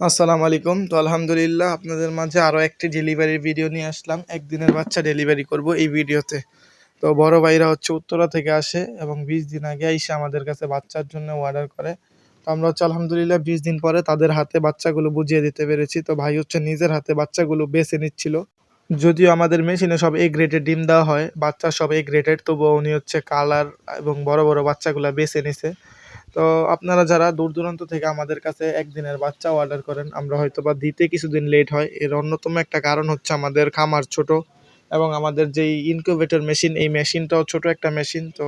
আসসালামু আলাইকুম। তো আলহামদুলিল্লাহ আপনাদের মাঝে আরও একটি ডেলিভারির ভিডিও নিয়ে আসলাম। একদিনের বাচ্চা ডেলিভারি করব এই ভিডিওতে তো বড় ভাইরা হচ্ছে উত্তরা থেকে আসে এবং বিশ দিন আগে এসে আমাদের কাছে বাচ্চার জন্য অর্ডার করে। তো আমরা হচ্ছে আলহামদুলিল্লাহ বিশ দিন পরে তাদের হাতে বাচ্চাগুলো বুঝিয়ে দিতে পেরেছি। তো ভাই হচ্ছে নিজের হাতে বাচ্চাগুলো বেছে নিচ্ছিল। যদিও আমাদের মেশিনে সব এ গ্রেডের ডিম দেওয়া হয়, বাচ্চা সব এ গ্রেডের তবুও উনি হচ্ছে কালার এবং বড় বড় বাচ্চাগুলো বেছে নিছে। তো আপনারা যারা দূর দূরান্ত থেকে আমাদের কাছে একদিনের বাচ্চা অর্ডার করেন, আমরা হয়তো বা দিতে কিছুদিন লেট হয়। এর অন্যতম একটা কারণ হচ্ছে আমাদের খামার ছোট এবং আমাদের যেই ইনকিউবেটর মেশিন এই মেশিনটাও ছোট একটা মেশিন তো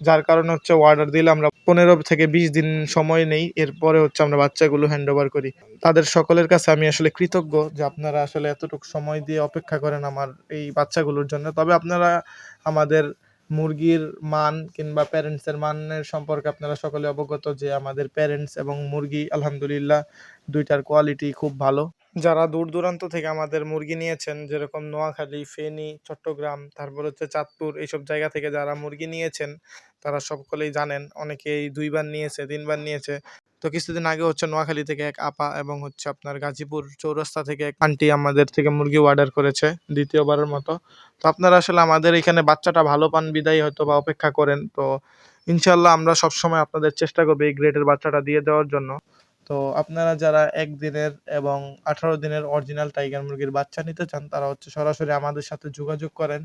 যার কারণে হচ্ছে অর্ডার দিলে আমরা পনেরো থেকে বিশ দিন সময় নেই, এরপরে হচ্ছে আমরা বাচ্চাগুলো হ্যান্ড ওভার করি। তাদের সকলের কাছে আমি আসলে কৃতজ্ঞ যে আপনারা আসলে এতটুকু সময় দিয়ে অপেক্ষা করেন আমার এই বাচ্চাগুলোর জন্য। তবে আপনারা আমাদের মুরগির মান কিংবা প্যারেন্টসের মানের সম্পর্কে আপনারা সকলে অবগত যে আমাদের প্যারেন্টস এবং মুরগি, আলহামদুলিল্লাহ, দুইটার কোয়ালিটি খুব ভালো। যারা দূর দূরান্ত থেকে আমাদের মুরগি নিয়েছেন, যেরকম নোয়াখালী, ফেনী, চট্টগ্রাম, তারপর হচ্ছে চাঁদপুর, এইসব জায়গা থেকে যারা মুরগি নিয়েছেন, তারা সকলেই জানেন, অনেকেই দুইবার নিয়েছে, তিনবার নিয়েছে। তো কিছুদিন আগে হচ্ছে নোয়াখালী থেকে এক আপা এবং হচ্ছে আপনার গাজীপুর চৌরাস্তা থেকে এক আন্টি আমাদের থেকে মুরগি অর্ডার করেছে দ্বিতীয়বারের মতো। তো আপনারা আসলে আমাদের এখানে বাচ্চাটা ভালো পান, বিদায় হয়তো বা অপেক্ষা করেন। তো ইনশাল্লাহ আমরা সবসময় আপনাদের চেষ্টা করব এই গ্রেডের বাচ্চাটা দিয়ে দেওয়ার জন্য। তো আপনারা যারা একদিনের এবং আঠারো দিনের অরিজিনাল টাইগার মুরগির বাচ্চা নিতে চান, তারা হচ্ছে সরাসরি আমাদের সাথে যোগাযোগ করেন।